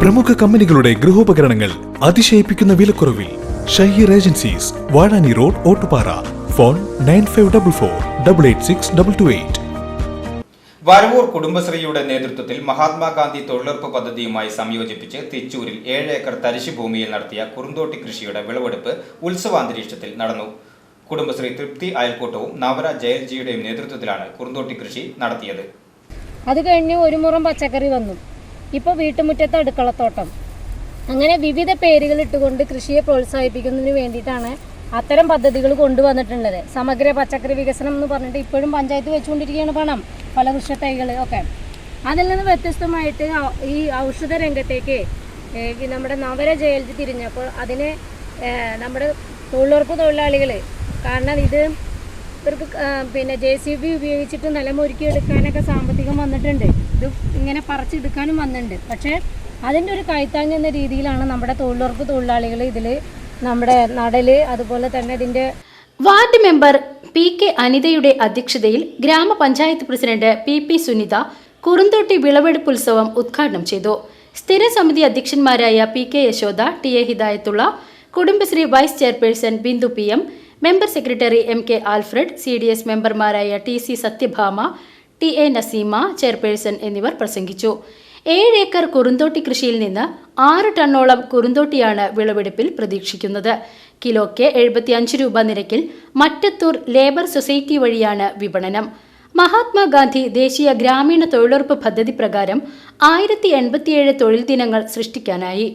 പ്രമുഖ കമ്പനികളുടെ ഗൃഹോപകരണങ്ങൾ അതിശയിപ്പിക്കുന്ന വിലക്കുറവിൽ Shaheer agencies Vazhani road Ottupara. Phone nine five double four double eight six double two eight. Varavoor കുടുംബശ്രീയുടെ നേതൃത്വത്തിൽ മഹാത്മാഗാന്ധി തൊഴിലുറപ്പ് പദ്ധതിയുമായി സംയോജിപ്പിച്ച് തിച്ചൂരിൽ ഏഴ് ഏക്കർ തരിശു ഭൂമിയിൽ നടത്തിയ കുറുന്തോട്ടി കൃഷിയുടെ വിളവെടുപ്പ് ഉത്സവാന്തരീക്ഷത്തിൽ നടന്നു. കുടുംബശ്രീ തൃപ്തി അയൽക്കൂട്ടവും നവര ജയൽജിയുടെയും നേതൃത്വത്തിലാണ് കുറുന്തോട്ടി കൃഷി നടത്തിയത്. അത് കഴിഞ്ഞ് ഒരു മുറം പച്ചക്കറി വന്നു. ഇപ്പോൾ വീട്ടുമുറ്റത്തെ അടുക്കളത്തോട്ടം. അങ്ങനെ വിവിധ പേരുകൾ ഇട്ടുകൊണ്ട് കൃഷിയെ പ്രോത്സാഹിപ്പിക്കുന്നതിന് വേണ്ടിയിട്ടാണ് അത്തരം പദ്ധതികൾ കൊണ്ടുവന്നിട്ടുള്ളത്. സമഗ്ര പച്ചക്കറി വികസനം എന്ന് പറഞ്ഞിട്ട് ഇപ്പോഴും പഞ്ചായത്ത് വെച്ചുകൊണ്ടിരിക്കുകയാണ് പണം പല വൃക്ഷത്തൈകൾ ഒക്കെ. അതിൽ നിന്ന് വ്യത്യസ്തമായിട്ട് ഈ ഔഷധ രംഗത്തേക്ക് നമ്മുടെ നവര ജയിലിൽ തിരിഞ്ഞപ്പോൾ അതിനെ നമ്മുടെ തൊഴിലുറപ്പ് തൊഴിലാളികൾ കാരണം ഇത് ഇവർക്ക് പിന്നെ ജെ സി ബി ഉപയോഗിച്ചിട്ട് നിലമൊരുക്കി എടുക്കാനൊക്കെ സാമ്പത്തികം വന്നിട്ടുണ്ട്. ഇത് ഇങ്ങനെ പറിച്ചെടുക്കാനും വന്നിട്ടുണ്ട്. പക്ഷേ അതിന്റെ ഒരു കൈത്താങ് എന്ന രീതിയിലാണ് നമ്മുടെ തൊഴിലുറപ്പ് തൊഴിലാളികൾ ഇതിൽ നമ്മുടെ നടൽ അതുപോലെ തന്നെ ഇതിന്റെ വാർഡ് മെമ്പർ പി കെ അനിതയുടെ അധ്യക്ഷതയിൽ ഗ്രാമപഞ്ചായത്ത് പ്രസിഡന്റ് പി പി സുനിത കുറുന്തൊട്ടി വിളവെടുപ്പ് ഉത്സവം ഉദ്ഘാടനം ചെയ്തു. സ്ഥിരസമിതി അധ്യക്ഷന്മാരായ P K Yashoda T A Hidayathulla Kudumbashree vice chairperson Bindu P M member secretary M K Alfred C D S മെമ്പർമാരായ T C Sathyabhama T A Naseema chairperson എന്നിവർ പ്രസംഗിച്ചു. ഏഴ് ഏക്കർ കുറുന്തോട്ടി കൃഷിയിൽ നിന്ന് ആറ് ടണ്ണോളം കുറുന്തോട്ടിയാണ് വിളവെടുപ്പിൽ പ്രതീക്ഷിക്കുന്നത്. കിലോയ്ക്ക് എഴുപത്തിയഞ്ച് രൂപ നിരക്കിൽ മറ്റത്തൂർ ലേബർ സൊസൈറ്റി വഴിയാണ് വിപണനം. മഹാത്മാഗാന്ധി ദേശീയ ഗ്രാമീണ തൊഴിലുറപ്പ് പദ്ധതി പ്രകാരം ആയിരത്തി എൺപത്തിയേഴ് തൊഴിൽ ദിനങ്ങൾ സൃഷ്ടിക്കാനായി.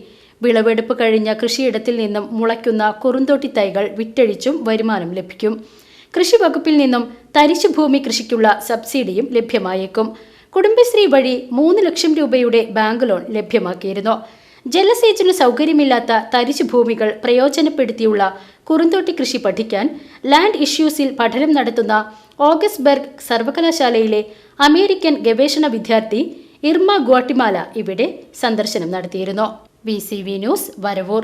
വിളവെടുപ്പ് കഴിഞ്ഞ കൃഷിയിടത്തിൽ നിന്നും മുളയ്ക്കുന്ന കുറുന്തോട്ടി തൈകൾ വിറ്റഴിച്ചും വരുമാനം ലഭിക്കും. കൃഷി വകുപ്പിൽ നിന്നും തരിശു ഭൂമി കൃഷിക്കുള്ള സബ്സിഡിയും ലഭ്യമായേക്കും. കുടുംബശ്രീ വഴി മൂന്ന് ലക്ഷം രൂപയുടെ ബാങ്ക് ലോൺ ലഭ്യമാക്കിയിരുന്നു. ജലസേചന സൗകര്യമില്ലാത്ത തരിശു ഭൂമികൾ പ്രയോജനപ്പെടുത്തിയുള്ള കുറുന്തോട്ടി കൃഷി പഠിക്കാൻ ലാൻഡ് ഇഷ്യൂസിൽ പഠനം നടത്തുന്ന ഓഗസ്ബർഗ് സർവകലാശാലയിലെ അമേരിക്കൻ ഗവേഷണ വിദ്യാർത്ഥി ഇർമ ഗ്വാട്ടിമാല ഇവിടെ സന്ദർശനം നടത്തിയിരുന്നു. V C V news Varavoor